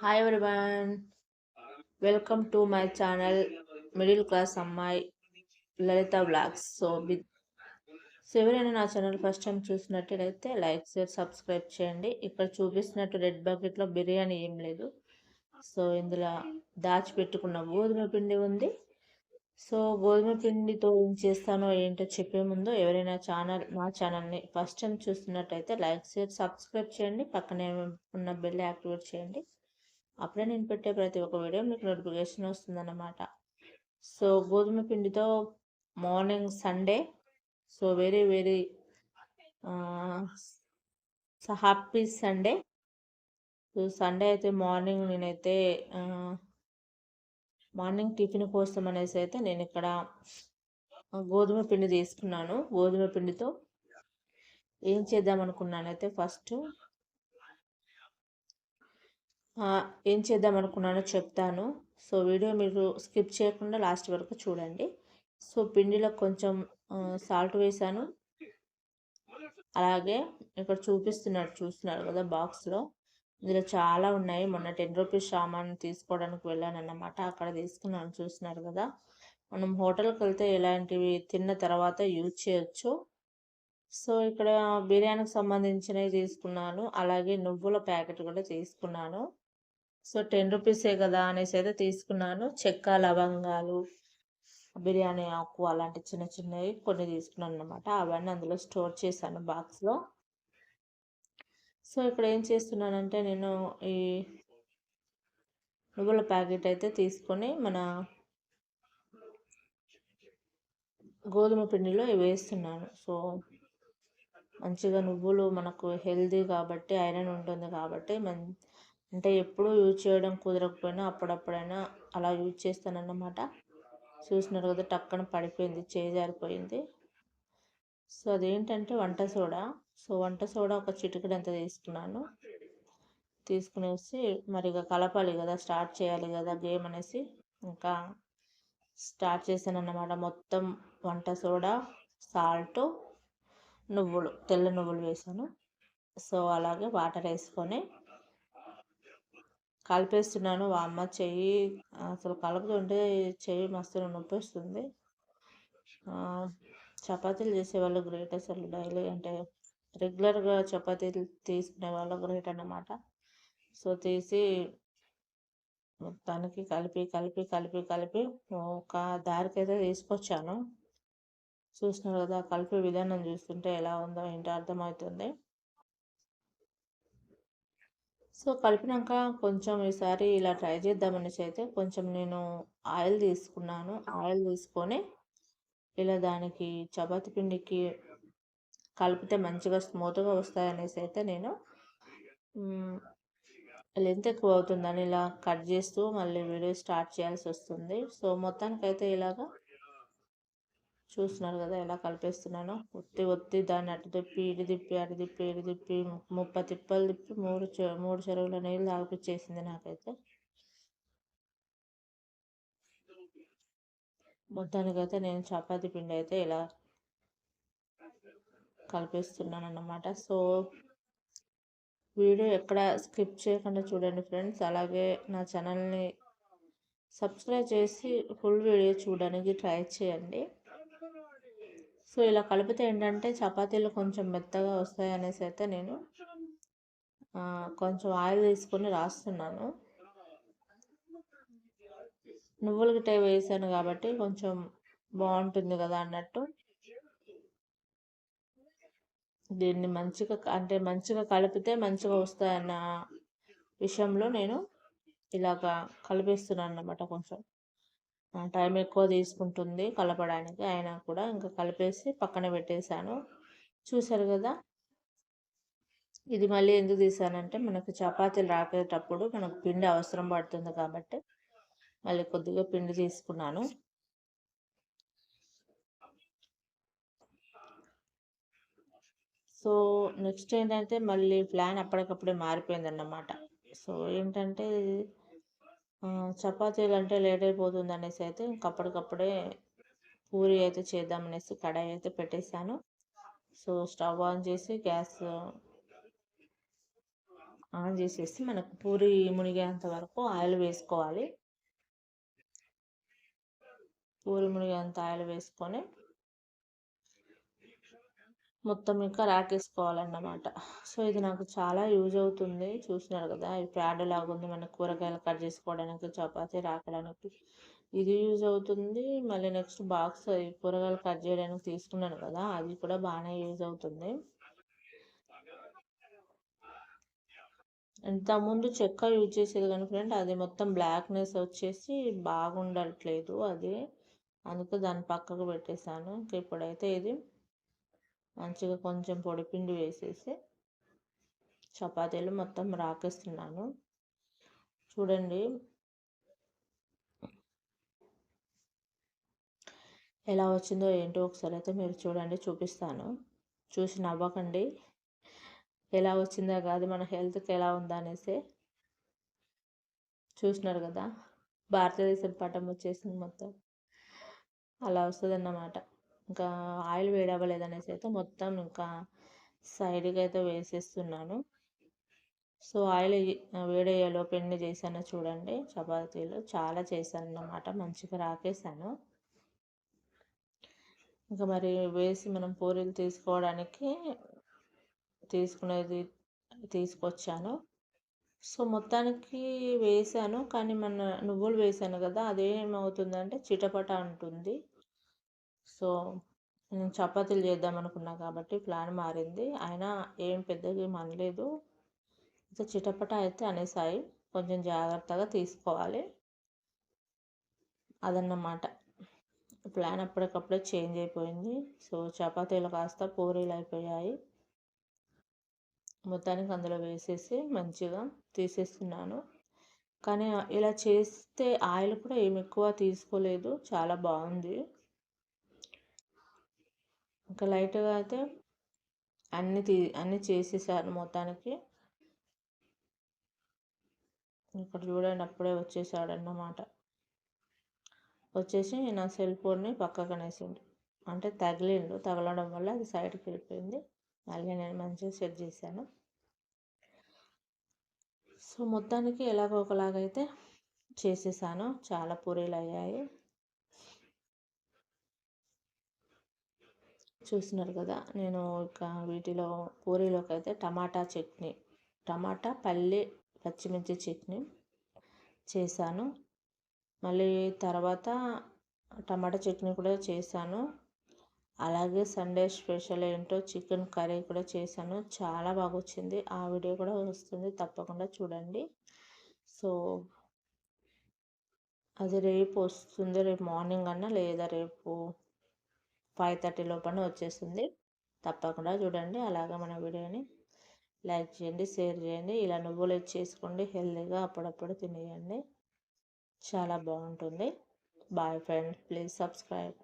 Hi everyone welcome to my channel middle class అమ్మాయి Lalitha blogs so బి so ఎవరైనా నా ఛానల్ ఫస్ట్ టైం చూసినట్టయితే లైక్ షేర్ సబ్స్క్రైబ్ చేయండి. ఇక్కడ చూపిస్తున్నట్టు రెడ్ బకెట్లో బిర్యానీ ఏం లేదు. సో ఇందులో దాచిపెట్టుకున్న గోధుమ పిండి ఉంది. సో గోధుమ పిండితో ఏం చేస్తానో ఏంటో చెప్పే ముందు ఎవరైనా ఛానల్ మా ఛానల్ని ఫస్ట్ టైం చూస్తున్నట్టయితే లైక్ షేర్ సబ్స్క్రైబ్ చేయండి. పక్కనే ఉన్న బెల్ యాక్టివేట్ చేయండి. అప్పుడే నేను పెట్టే ప్రతి ఒక్క వీడియో మీకు నోటిఫికేషన్ వస్తుందన్నమాట. సో గోధుమ పిండితో morning Sunday. So very very happy Sunday. So Sunday అయితే మార్నింగ్ నేనైతే మార్నింగ్ టిఫిన్ కోసం అనేసి అయితే నేను ఇక్కడ గోధుమ పిండి తీసుకున్నాను. గోధుమ పిండితో ఏం చేద్దాం అనుకున్నానైతే ఫస్ట్ ఏం చేద్దాం అనుకున్నానో చెప్తాను. సో వీడియో మీరు స్కిప్ చేయకుండా లాస్ట్ వరకు చూడండి. సో పిండిలో కొంచెం సాల్ట్ వేసాను అలాగే ఇక్కడ చూపిస్తున్నారు చూస్తున్నారు కదా బాక్స్లో. ఇందులో చాలా ఉన్నాయి. మొన్న టెన్ రూపీస్ సామాన్ తీసుకోవడానికి వెళ్ళాను అన్నమాట అక్కడ తీసుకున్నాను చూస్తున్నారు కదా. మనం హోటల్కి వెళ్తే ఇలాంటివి తిన్న తర్వాత యూజ్ చేయొచ్చు. సో ఇక్కడ బిర్యానీకి సంబంధించినవి తీసుకున్నాను. అలాగే నువ్వుల ప్యాకెట్ కూడా తీసుకున్నాను. సో టెన్ రూపీసే కదా అనేసి అయితే తీసుకున్నాను. చెక్క లవంగాలు బిర్యానీ ఆకు అలాంటి చిన్న చిన్నవి కొన్ని తీసుకున్నాను అనమాట అవన్నీ అందులో స్టోర్ చేశాను బాక్స్లో. సో ఇక్కడ ఏం చేస్తున్నానంటే నేను ఈ నువ్వుల ప్యాకెట్ అయితే తీసుకొని మన గోధుమ పిండిలో వేస్తున్నాను. సో మంచిగా నువ్వులు మనకు హెల్దీ కాబట్టి ఐరన్ ఉంటుంది కాబట్టి మన్ అంటే ఎప్పుడు యూజ్ చేయడం కుదరకపోయినా అప్పుడప్పుడైనా అలా యూజ్ చేస్తానన్నమాట. చూసినారు కదా టక్కన పడిపోయింది చేజారిపోయింది సో అదేంటంటే వంట సోడా. సో వంట సోడా ఒక చిటికడంత తీసుకున్నాను. తీసుకునేసి మరి ఇక కలపాలి కదా స్టార్ట్ చేయాలి కదా గేమ్ అనేసి. ఇంకా స్టార్ట్ చేశాను అన్నమాట మొత్తం వంట సోడా సాల్ట్ నువ్వులు తెల్ల నువ్వులు వేసాను. సో అలాగే వాటర్ వేసుకొని కలిపేస్తున్నాను. అమ్మ చెయ్యి అసలు కలుపుతుంటే చెయ్యి మస్తు నొప్పి వస్తుంది చపాతీలు చేసేవాళ్ళు గ్రేట్ అసలు డైలీ అంటే రెగ్యులర్గా చపాతీలు తీసుకునే వాళ్ళు గ్రేట్ అన్నమాట. సో తీసి మొత్తానికి కలిపి కలిపి కలిపి కలిపి ఒక దారికైతే తీసుకొచ్చాను. చూసినారు కదా కలిపే విధానం చూస్తుంటే ఎలా ఉందో ఏంటో అర్థమవుతుంది. సో కలిపినాక కొంచెం ఈసారి ఇలా ట్రై చేద్దామనేసి అయితే కొంచెం నేను ఆయిల్ తీసుకున్నాను. ఆయిల్ తీసుకొని ఇలా దానికి చపాతి పిండికి కలిపితే మంచిగా స్మూత్గా వస్తాయనేసి అయితే నేను లెంత్ ఎక్కువ అవుతుందని ఇలా కట్ చేస్తూ మళ్ళీ వీడియో స్టార్ట్ చేయాల్సి వస్తుంది. సో మొత్తానికైతే ఇలాగా చూస్తున్నారు కదా ఎలా కలిపేస్తున్నానో. ఒత్తి ఒత్తి దాన్ని అటు తిప్పి ఇటు తిప్పి అటు తిప్పి ఇటు తిప్పి ముప్పై తిప్పలు తిప్పి మూడు మూడు చెరువుల నీళ్ళు తాగిపించేసింది నాకైతే. మొత్తానికైతే నేను చపాతీ పిండి అయితే ఇలా కలిపేస్తున్నాను అన్నమాట సో వీడియో ఎక్కడ స్కిప్ చేయకుండా చూడండి ఫ్రెండ్స్. అలాగే నా ఛానల్ని సబ్స్క్రైబ్ చేసి ఫుల్ వీడియో చూడడానికి ట్రై చేయండి. సో ఇలా కలిపితే ఏంటంటే చపాతీలు కొంచెం మెత్తగా వస్తాయి అనేసి అయితే నేను కొంచెం ఆయిల్ తీసుకొని రాస్తున్నాను. నువ్వుల గిట్ట వేసాను కాబట్టి కొంచెం బాగుంటుంది కదా అన్నట్టు. దీన్ని మంచిగా అంటే మంచిగా కలిపితే మంచిగా వస్తాయన్న విషయంలో నేను ఇలాగా కలిపిస్తున్నాను అన్నమాట కొంచెం. టైం ఎక్కువ తీసుకుంటుంది కలపడానికి. అయినా కూడా ఇంకా కలిపేసి పక్కన పెట్టేశాను. చూశారు కదా? ఇది మళ్ళీ ఎందుకు తీసానంటే మనకు చపాతీలు రాకేటప్పుడు మనకు పిండి అవసరం పడుతుంది కాబట్టి మళ్ళీ కొద్దిగా పిండి తీసుకున్నాను. సో నెక్స్ట్ ఏంటంటే మళ్ళీ ప్లాన్ అప్పటికప్పుడే మారిపోయిందన్నమాట. సో ఏంటంటే చపాతీలు అంటే లేట్ అయిపోతుంది అనేసి అయితే ఇంకప్పటికప్పుడే పూరి అయితే చేద్దామనేసి కడాయి అయితే పెట్టేశాను. సో స్టవ్ ఆన్ చేసి గ్యాస్ ఆన్ చేసేసి మనకు పూరి మునిగేంత వరకు ఆయిల్ వేసుకోవాలి. పూరి మునిగేంత ఆయిల్ వేసుకొని మొత్తం ఇంకా రాకేసుకోవాలన్నమాట. సో ఇది నాకు చాలా యూజ్ అవుతుంది. చూసినారు కదా ఇది ప్యాడ్ లాగా ఉంది మన కూరగాయలు కట్ చేసుకోవడానికి చపాతీ రాకడానికి ఇది యూజ్ అవుతుంది. మళ్ళీ నెక్స్ట్ బాక్స్ కూరగాయలు కట్ చేయడానికి తీసుకున్నాను కదా అది కూడా బాగానే యూజ్ అవుతుంది. ఇంతకుముందు చెక్క యూజ్ చేసేది కానీ ఫ్రెండ్ అది మొత్తం బ్లాక్నెస్ వచ్చేసి బాగుండట్లేదు అది. అందుకే దాన్ని పక్కకు పెట్టేశాను. ఇప్పుడైతే ఇది మంచిగా కొంచెం పొడిపిండి వేసేసి చపాతీలు మొత్తం రాకేస్తున్నాను. చూడండి. ఎలా వచ్చిందో ఏంటో ఒకసారి అయితే మీరు చూడండి చూపిస్తాను. చూసి నవ్వకండి. ఎలా వచ్చిందో కాదు మన హెల్త్కి ఎలా ఉందా అనేసి. చూసినారు కదా భారతదేశం పటం వచ్చేసింది మొత్తం. అలా వస్తుంది అన్నమాట ఇంకా ఆయిల్ వేడవ్వలేదనేసి అయితే మొత్తం ఇంకా సైడ్కి అయితే వేసేస్తున్నాను. సో ఆయిల్ వేడయ్యేలో పెండి చేశాను చూడండి. చపాతీలు చాలా చేశాను అన్నమాట మంచిగా రాకేశాను. ఇంకా మరి వేసి మనం పూరీలు తీసుకోవడానికి తీసుకునేది తీసుకొచ్చాను. సో మొత్తానికి వేసాను కానీ మన నువ్వులు వేసాను కదా అదేమవుతుందంటే చిటపట అంటుంది. సో నేను చపాతీలు చేద్దాం అనుకున్నా కాబట్టి ప్లాన్ మారింది. అయినా ఏం పెద్దగా ఏం అనలేదు. చిటపట అయితే అనేసాయి. కొంచెం జాగ్రత్తగా తీసుకోవాలి. అదన్నమాట. ప్లాన్ అప్పటికప్పుడే చేంజ్ అయిపోయింది. సో చపాతీలు కాస్త పూరీలు అయిపోయాయి. మొత్తానికి అందులో వేసేసి మంచిగా తీసేస్తున్నాను కానీ ఇలా చేస్తే ఆయిల్ కూడా ఏమి ఎక్కువ తీసుకోలేదు. చాలా బాగుంది. ఇంకా లైట్గా అయితే అన్ని తీ అన్నీ చేసేసారు మొత్తానికి. ఇక్కడ చూడండి అప్పుడే వచ్చేసాడు అన్నమాట వచ్చేసి నా సెల్ ఫోన్ని పక్కకనేసిండు. అంటే తగిలిండు. తగలడం వల్ల అది సైడ్కి వెళ్ళిపోయింది. మళ్ళీ నేను మంచిగా సెట్ చేశాను. సో మొత్తానికి ఎలాగో ఒకలాగైతే చేసేసాను. చాలా పూరీలు అయ్యాయి. చూస్తున్నారు కదా నేను ఇక వీటిలో పూరీలోకి అయితే టమాటా చట్నీ టమాటా పల్లి పచ్చిమిర్చి చట్నీ చేశాను. మళ్ళీ తర్వాత టమాటా చట్నీ కూడా చేశాను. అలాగే సండే స్పెషల్ ఏంటో చికెన్ కర్రీ కూడా చేశాను. చాలా బాగా వచ్చింది ఆ వీడియో కూడా వస్తుంది. తప్పకుండా చూడండి. సో అది రేపు వస్తుంది. రేపు మార్నింగ్ అన్నా లేదా రేపు ఫైవ్ థర్టీ లోపల వచ్చేస్తుంది. తప్పకుండా చూడండి అలాగే మన వీడియోని లైక్ చేయండి షేర్ చేయండి. ఇలా నువ్వులు చేసుకోండి హెల్తీగా అప్పుడప్పుడు తినేయండి. చాలా బాగుంటుంది. Bye friend please subscribe.